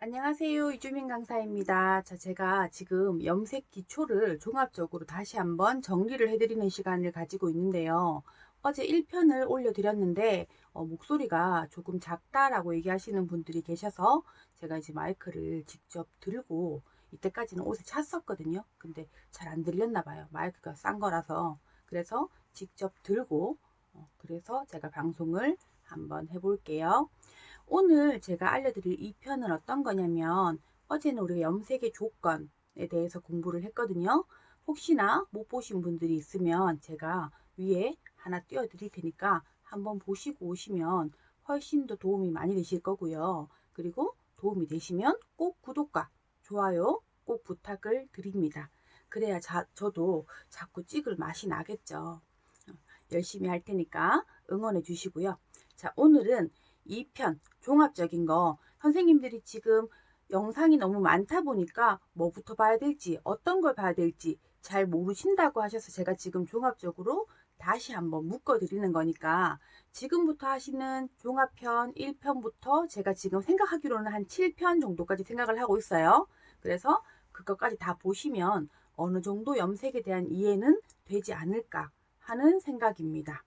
안녕하세요. 이주민 강사입니다. 자, 제가 지금 염색 기초를 종합적으로 다시 한번 정리를 해드리는 시간을 가지고 있는데요. 어제 1편을 올려드렸는데, 어, 목소리가 조금 작다라고 얘기하시는 분들이 계셔서 제가 이제 마이크를 직접 들고 이때까지는 옷에 찼었거든요. 근데 잘 안 들렸나 봐요. 마이크가 싼 거라서. 그래서 직접 들고, 어, 그래서 제가 방송을 한번 해볼게요. 오늘 제가 알려드릴 이 편은 어떤 거냐면 어제는 우리가 염색의 조건에 대해서 공부를 했거든요. 혹시나 못 보신 분들이 있으면 제가 위에 하나 띄워드릴 테니까 한번 보시고 오시면 훨씬 더 도움이 많이 되실 거고요. 그리고 도움이 되시면 꼭 구독과 좋아요 꼭 부탁을 드립니다. 그래야 자, 저도 자꾸 찍을 맛이 나겠죠. 열심히 할 테니까 응원해 주시고요. 자, 오늘은 2편 종합적인 거 선생님들이 지금 영상이 너무 많다 보니까 뭐부터 봐야 될지 어떤 걸 봐야 될지 잘 모르신다고 하셔서 제가 지금 종합적으로 다시 한번 묶어 드리는 거니까 지금부터 하시는 종합편 1편부터 제가 지금 생각하기로는 한 7편 정도까지 생각을 하고 있어요. 그래서 그것까지 다 보시면 어느 정도 염색에 대한 이해는 되지 않을까 하는 생각입니다.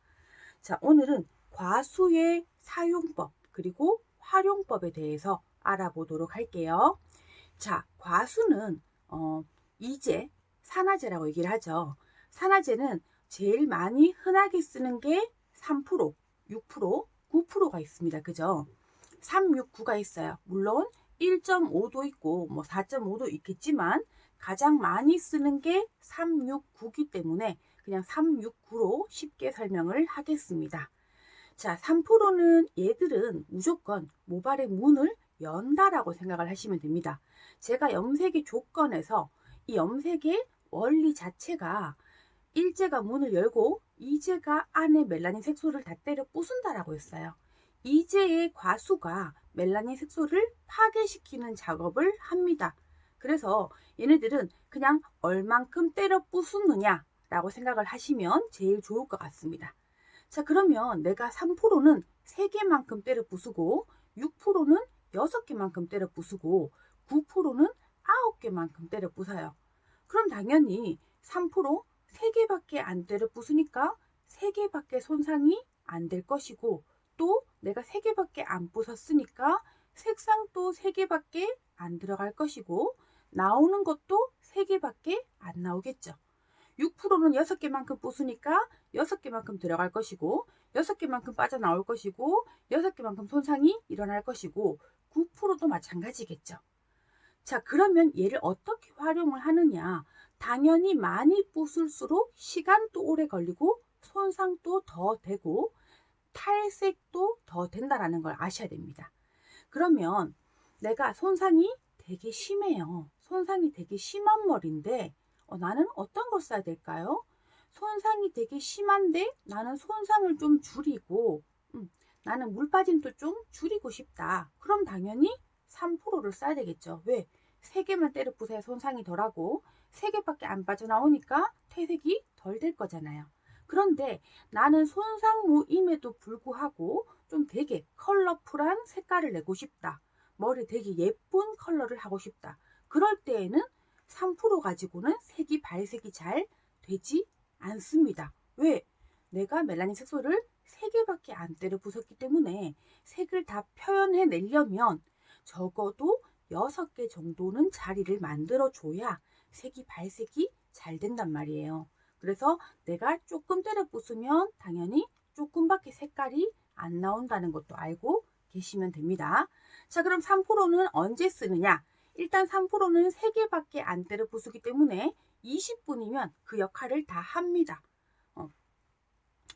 자, 오늘은 과수의 사용법 그리고 활용법에 대해서 알아보도록 할게요. 자, 과수는 어, 이제 산화제라고 얘기를 하죠. 산화제는 제일 많이 흔하게 쓰는 게 3%, 6%, 9%가 있습니다. 그죠? 3, 6, 9가 있어요. 물론 1.5도 있고 뭐 4.5도 있겠지만 가장 많이 쓰는 게 3, 6, 9기 때문에 그냥 3, 6, 9로 쉽게 설명을 하겠습니다. 자, 3%는 얘들은 무조건 모발의 문을 연다라고 생각을 하시면 됩니다. 제가 염색의 조건에서 이 염색의 원리 자체가 일제가 문을 열고 이제가 안에 멜라닌 색소를 다 때려 부순다라고 했어요. 이제의 과수가 멜라닌 색소를 파괴시키는 작업을 합니다. 그래서 얘네들은 그냥 얼만큼 때려 부수느냐 라고 생각을 하시면 제일 좋을 것 같습니다. 자, 그러면 내가 3%는 3개만큼 때려 부수고 6%는 6개만큼 때려 부수고 9%는 9개만큼 때려 부숴요. 그럼 당연히 3% 3개밖에 안 때려 부수니까 3개밖에 손상이 안 될 것이고 또 내가 3개밖에 안 부쉈으니까 색상도 3개밖에 안 들어갈 것이고 나오는 것도 3개밖에 안 나오겠죠. 6%는 6개만큼 부수니까 6개만큼 들어갈 것이고 6개만큼 빠져나올 것이고 6개만큼 손상이 일어날 것이고 9%도 마찬가지겠죠. 자 그러면 얘를 어떻게 활용을 하느냐 당연히 많이 부술수록 시간도 오래 걸리고 손상도 더 되고 탈색도 더 된다라는 걸 아셔야 됩니다. 그러면 내가 손상이 되게 심해요. 손상이 되게 심한 머리인데 어, 나는 어떤 걸 써야 될까요? 손상이 되게 심한데 나는 손상을 좀 줄이고 음, 나는 물 빠짐도 좀 줄이고 싶다. 그럼 당연히 3%를 써야 되겠죠. 왜? 3개만 때려 부숴야 손상이 덜하고 3개밖에 안 빠져나오니까 퇴색이 덜 될 거잖아요. 그런데 나는 손상무임에도 불구하고 좀 되게 컬러풀한 색깔을 내고 싶다. 머리 되게 예쁜 컬러를 하고 싶다. 그럴 때에는 3% 가지고는 색이 발색이 잘 되지 않습니다. 왜? 내가 멜라닌 색소를 3개밖에 안 때려 부쉈기 때문에 색을 다 표현해 내려면 적어도 6개 정도는 자리를 만들어 줘야 색이 발색이 잘 된단 말이에요. 그래서 내가 조금 때려 부수면 당연히 조금밖에 색깔이 안 나온다는 것도 알고 계시면 됩니다. 자, 그럼 3%는 언제 쓰느냐? 일단 3%는 3개밖에 안 때려 부수기 때문에 20분이면 그 역할을 다 합니다. 어.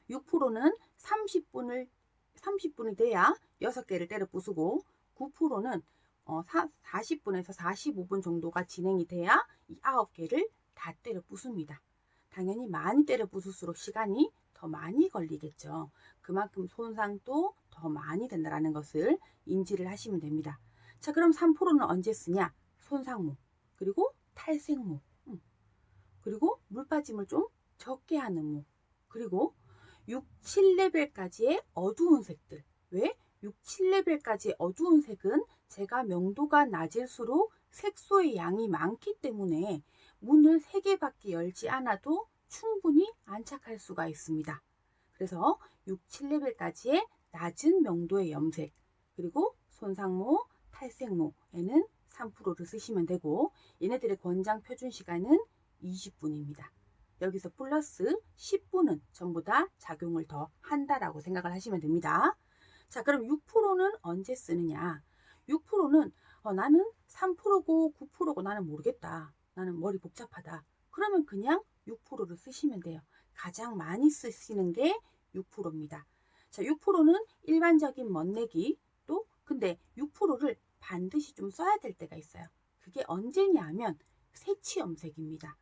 6%는 30분을 30분이 돼야 6개를 때려 부수고 9%는 어, 40분에서 45분 정도가 진행이 돼야 이 9개를 다 때려 부숩니다. 당연히 많이 때려 부술수록 시간이 더 많이 걸리겠죠. 그만큼 손상도 더 많이 된다는 것을 인지를 하시면 됩니다. 자, 그럼 3%는 언제 쓰냐? 손상모, 그리고 탈색모, 음. 그리고 물 빠짐을 좀 적게 하는 모, 그리고 6, 7레벨까지의 어두운 색들. 왜? 6, 7레벨까지의 어두운 색은 제가 명도가 낮을수록 색소의 양이 많기 때문에 문을 3개밖에 열지 않아도 충분히 안착할 수가 있습니다. 그래서 6, 7레벨까지의 낮은 명도의 염색 그리고 손상모, 탈색모에는 3%를 쓰시면 되고 얘네들의 권장 표준 시간은 20분입니다. 여기서 플러스 10분은 전부 다 작용을 더 한다라고 생각을 하시면 됩니다. 자, 그럼 6%는 언제 쓰느냐? 6%는 어, 나는 3%고 9%고 나는 모르겠다. 나는 머리 복잡하다. 그러면 그냥 6%를 쓰시면 돼요. 가장 많이 쓰시는 게 6%입니다. 자, 6%는 일반적인 멋내기 또 근데 6%를 반드시 좀 써야 될 때가 있어요. 그게 언제냐 하면 새치 염색입니다.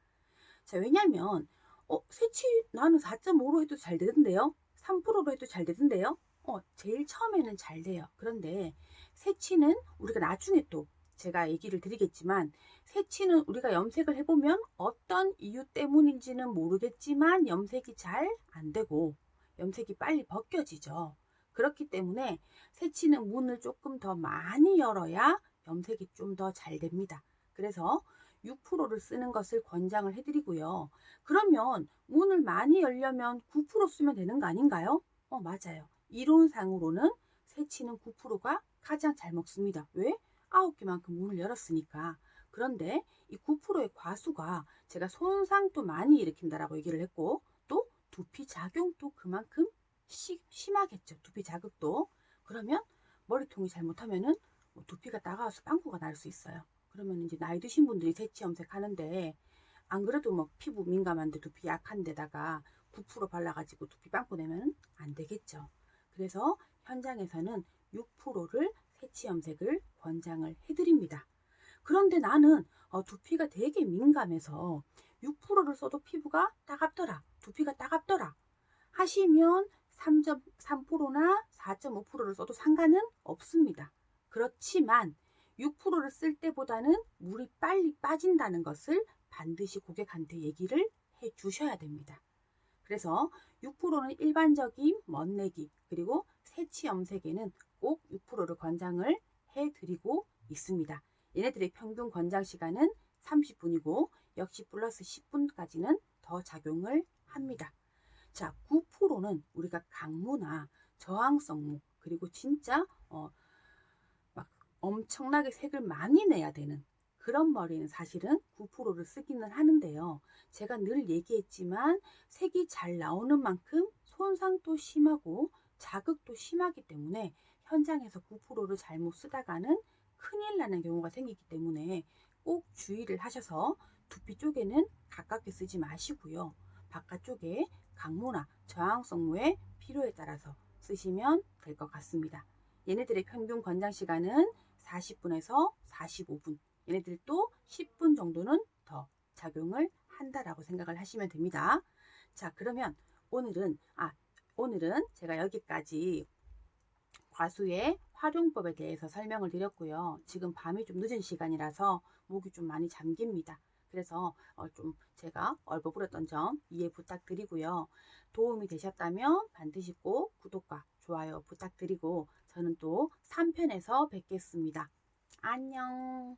자, 왜냐면 어, 새치 나는 4.5로 해도 잘 되던데요. 3%로 해도 잘 되던데요. 어, 제일 처음에는 잘 돼요. 그런데 새치는 우리가 나중에 또 제가 얘기를 드리겠지만 새치는 우리가 염색을 해보면 어떤 이유 때문인지는 모르겠지만 염색이 잘 안 되고 염색이 빨리 벗겨지죠. 그렇기 때문에 새치는 문을 조금 더 많이 열어야 염색이 좀 더 잘 됩니다. 그래서 6%를 쓰는 것을 권장을 해드리고요. 그러면 문을 많이 열려면 9% 쓰면 되는 거 아닌가요? 어, 맞아요. 이론상으로는 새치는 9%가 가장 잘 먹습니다. 왜? 9개만큼 문을 열었으니까. 그런데 이 9%의 과수가 제가 손상도 많이 일으킨다라고 얘기를 했고 또 두피 작용도 그만큼 시, 심하겠죠. 두피 자극도. 그러면 머리통이 잘못하면은 뭐 두피가 따가워서 빵꾸가 날 수 있어요. 그러면 이제 나이 드신 분들이 새치 염색 하는데 안 그래도 뭐 피부 민감한데 두피 약한 데다가 9% 발라가지고 두피 빵꾸 내면 안 되겠죠. 그래서 현장에서는 6%를 새치 염색을 권장을 해드립니다. 그런데 나는 어, 두피가 되게 민감해서 6%를 써도 피부가 따갑더라. 두피가 따갑더라. 하시면 3.3%나 4.5%를 써도 상관은 없습니다. 그렇지만 6%를 쓸 때보다는 물이 빨리 빠진다는 것을 반드시 고객한테 얘기를 해 주셔야 됩니다. 그래서 6%는 일반적인 멋내기 그리고 새치 염색에는 꼭 6%를 권장을 해 드리고 있습니다. 얘네들의 평균 권장 시간은 30분이고 역시 플러스 10분까지는 더 작용을 합니다. 자, 9%는 우리가 강무나 저항성무 그리고 진짜 어, 막 엄청나게 색을 많이 내야 되는 그런 머리는 사실은 9%를 쓰기는 하는데요. 제가 늘 얘기했지만 색이 잘 나오는 만큼 손상도 심하고 자극도 심하기 때문에 현장에서 9%를 잘못 쓰다가는 큰일 나는 경우가 생기기 때문에 꼭 주의를 하셔서 두피 쪽에는 가깝게 쓰지 마시고요. 바깥쪽에 강무나 저항성무의 필요에 따라서 쓰시면 될 것 같습니다. 얘네들의 평균 권장 시간은 40분에서 45분. 얘네들도 10분 정도는 더 작용을 한다라고 생각을 하시면 됩니다. 자, 그러면 오늘은 아, 오늘은 제가 여기까지 과수의 활용법에 대해서 설명을 드렸고요. 지금 밤이 좀 늦은 시간이라서 목이 좀 많이 잠깁니다. 그래서 어, 좀 제가 얼버무렸던 점 이해 부탁드리고요. 도움이 되셨다면 반드시 꼭 구독과 좋아요 부탁드리고 저는 또 3편에서 뵙겠습니다. 안녕